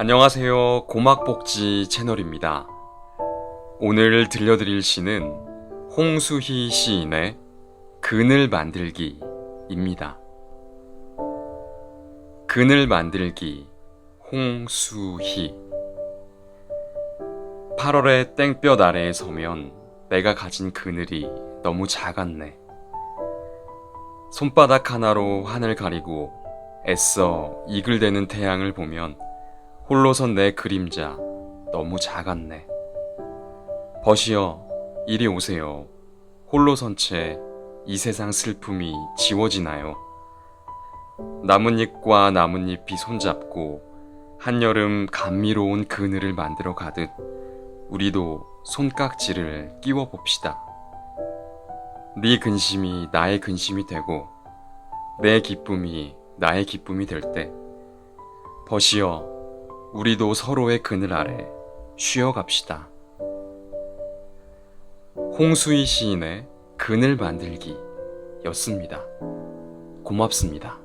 안녕하세요. 고막복지 채널입니다. 오늘 들려드릴 시는 홍수희 시인의 그늘 만들기입니다. 그늘 만들기 홍수희 8월의 땡볕 아래에 서면 내가 가진 그늘이 너무 작았네. 손바닥 하나로 하늘 가리고 애써 이글대는 태양을 보면 홀로선 내 그림자 너무 작았네. 벗이여 이리 오세요. 홀로선 채 이 세상 슬픔이 지워지나요? 나뭇잎과 나뭇잎이 손잡고 한여름 감미로운 그늘을 만들어 가듯 우리도 손깍지를 끼워 봅시다. 네 근심이 나의 근심이 되고 내 기쁨이 나의 기쁨이 될때 벗이여 우리도 서로의 그늘 아래 쉬어 갑시다. 홍수희 시인의 그늘 만들기 였습니다. 고맙습니다.